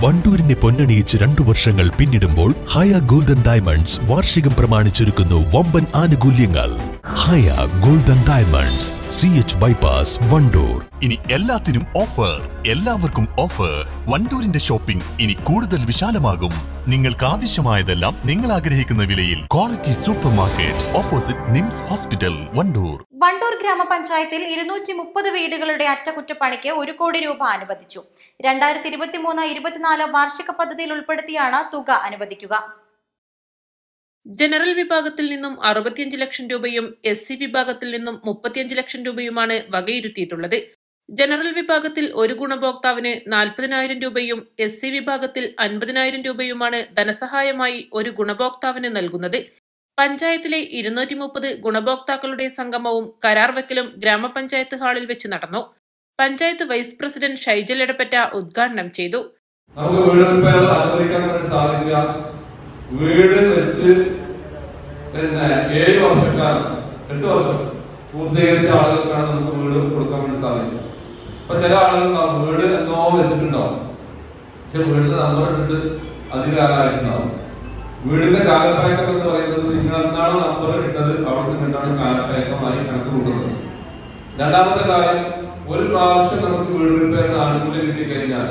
വണ്ടൂരിനെ പൊന്നണിയിച്ച് രണ്ടു വർഷങ്ങൾ പിന്നിടുമ്പോൾ ഹയ ഗോൾഡൻ ഡയമണ്ട്സ് വാർഷികം പ്രമാണിച്ചൊരുക്കുന്നു വമ്പൻ ആനുകൂല്യങ്ങൾ. Haya golden diamonds C H bypass Wandoor. ഇനി എല്ലാത്തിനും ഓഫർ. എല്ലാവർക്കും ഓഫർ. വണ്ടൂരിന്റെ ഷോപ്പിംഗ് ഇനി കൂടുതൽ വിശാലമാകും. നിങ്ങൾക്ക് ആവശ്യമായതെല്ലാം നിങ്ങൾ ആഗ്രഹിക്കുന്ന വിലയിൽ. Quality super market opposite NIMS hospital Wandoor. Wandoor ഗ്രാമപഞ്ചായത്തിൽ ഇരുന്നൂറ്റി മുപ്പത് വീടുകളുടെ അറ്റകുറ്റപ്പണിക്ക് ഒരു കോടി രൂപ അനുവദിച്ചു. രണ്ടായിരത്തി ഇരുപത്തി മൂന്ന് ഇരുപത്തിനാല് വാർഷിക പദ്ധതിയിൽ ഉൾപ്പെടുത്തിയാണ് തുക അനുവദിക്കുക. ജനറൽ വിഭാഗത്തിൽ നിന്നും അറുപത്തിയഞ്ച് ലക്ഷം രൂപയും എസ് സി വിഭാഗത്തിൽ നിന്നും മുപ്പത്തിയഞ്ച് ലക്ഷം രൂപയുമാണ് വകയിരുത്തിയിട്ടുള്ളത്. ജനറൽ വിഭാഗത്തിൽ ഒരു ഗുണഭോക്താവിന് നാൽപ്പതിനായിരം രൂപയും എസ് സി വിഭാഗത്തിൽ അൻപതിനായിരം രൂപയുമാണ് ധനസഹായമായി ഒരു ഗുണഭോക്താവിന് നൽകുന്നത്. പഞ്ചായത്തിലെ ഇരുന്നൂറ്റി മുപ്പത് ഗുണഭോക്താക്കളുടെ സംഗമവും കരാർ വെക്കലും ഗ്രാമപഞ്ചായത്ത് ഹാളിൽ വെച്ച് നടന്നു. പഞ്ചായത്ത് വൈസ് പ്രസിഡന്റ് ഷൈജൽ എടപ്പറ്റ ഉദ്ഘാടനം ചെയ്തു. നമുക്ക് വീട് റിപ്പയർ അനുവദിക്കാൻ വേണ്ടി സാധിക്കുക. വീട് വെച്ച് പിന്നെ ഏഴ് വർഷക്കാലം എട്ട് വർഷം പൂർത്തീകരിച്ച ആളുകൾക്കാണ് നമുക്ക് വീട് കൊടുക്കാൻ വേണ്ടി സാധിക്കുക. അപ്പൊ ചില ആളുകൾ വീട് എന്നോ വെച്ചിട്ടുണ്ടാവും. പക്ഷെ വീട് നമ്പർ ഇട്ടിട്ട് അധികാരമായിട്ടുണ്ടാവും. വീടിന്റെ കാലപ്പയക്കം എന്ന് പറയുന്നത് നിങ്ങൾ എന്താണ് നമ്പർ ഇട്ടത്. അവിടെ നിന്നിട്ടാണ് കാലപ്പയക്കമായി കണക്ക് കൂട്ടുന്നത് രണ്ടാമത്തെ കാര്യം ഒരു പ്രാവശ്യം നമുക്ക് വീട് റിപ്പയറിന് ആനുകൂല്യം കിട്ടിക്കഴിഞ്ഞാൽ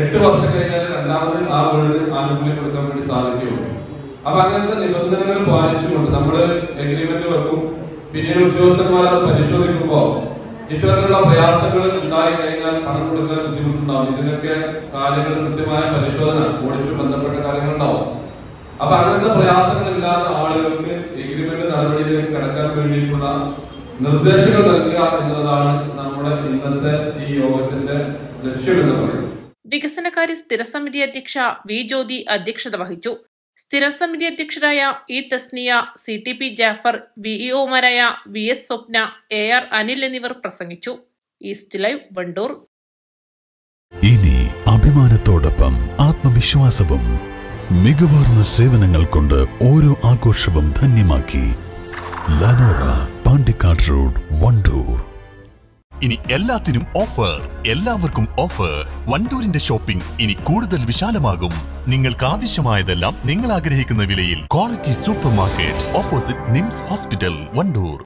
എട്ട് വർഷം കഴിഞ്ഞാൽ രണ്ടാമത് ആ വീടിന് ആനുകൂല്യം കൊടുക്കാൻ വേണ്ടി സാധിക്കുകയുള്ളൂ. അപ്പൊ അങ്ങനത്തെ നിബന്ധനകൾ പാലിച്ചുകൊണ്ട് നമ്മൾ എഗ്രിമെന്റ് വെക്കും. പിന്നീട് ഉദ്യോഗസ്ഥന്മാർ പരിശോധിക്കുമ്പോ ഇത്തരത്തിലുള്ള പ്രയാസങ്ങൾ ഉണ്ടായി കഴിഞ്ഞാൽ പണം കൊടുക്കാൻ ബുദ്ധിമുട്ടുണ്ടാവും. ഇതിനൊക്കെ കാര്യങ്ങൾ കൃത്യമായ പരിശോധന ഓഡിറ്റ് ബന്ധപ്പെട്ട കാര്യങ്ങൾ ഉണ്ടാവും. അപ്പൊ അങ്ങനത്തെ പ്രയാസങ്ങളില്ലാത്ത ആളുകൾക്ക് എഗ്രിമെന്റ് നടപടിയിലേക്ക് കടക്കാൻ വേണ്ടിയിട്ടുള്ള നിർദ്ദേശങ്ങൾ നൽകുക എന്നതാണ് നമ്മുടെ ഇന്നത്തെ ഈ യോഗത്തിന്റെ ലക്ഷ്യം എന്ന് പറയുന്നത്. വികസനകാര്യ സ്ഥിരസമിതി അധ്യക്ഷ വി ജ്യോതി അധ്യക്ഷത വഹിച്ചു. സ്ഥിരസമിതി അധ്യക്ഷരായ E Tasniya C T P Jafar വിഇഒമാരായ V S Swapna A R Anil എന്നിവർ പ്രസംഗിച്ചു. East live Wandoor. ഇനി അഭിമാനത്തോടൊപ്പം ആത്മവിശ്വാസവും മികവാർന്ന സേവനങ്ങൾ കൊണ്ട് ഓരോ ആഘോഷവും ധന്യമാക്കി. Lanora Pandikkad road Wandoor. ഇനി എല്ലാത്തിനും ഓഫർ എല്ലാവർക്കും ഓഫർ വണ്ടൂരിന്റെ ഷോപ്പിംഗ് ഇനി കൂടുതൽ വിശാലമാകും. നിങ്ങൾക്ക് ആവശ്യമായതെല്ലാം നിങ്ങൾ ആഗ്രഹിക്കുന്ന വിലയിൽ. Quality super market opposite NIMS hospital Wandoor.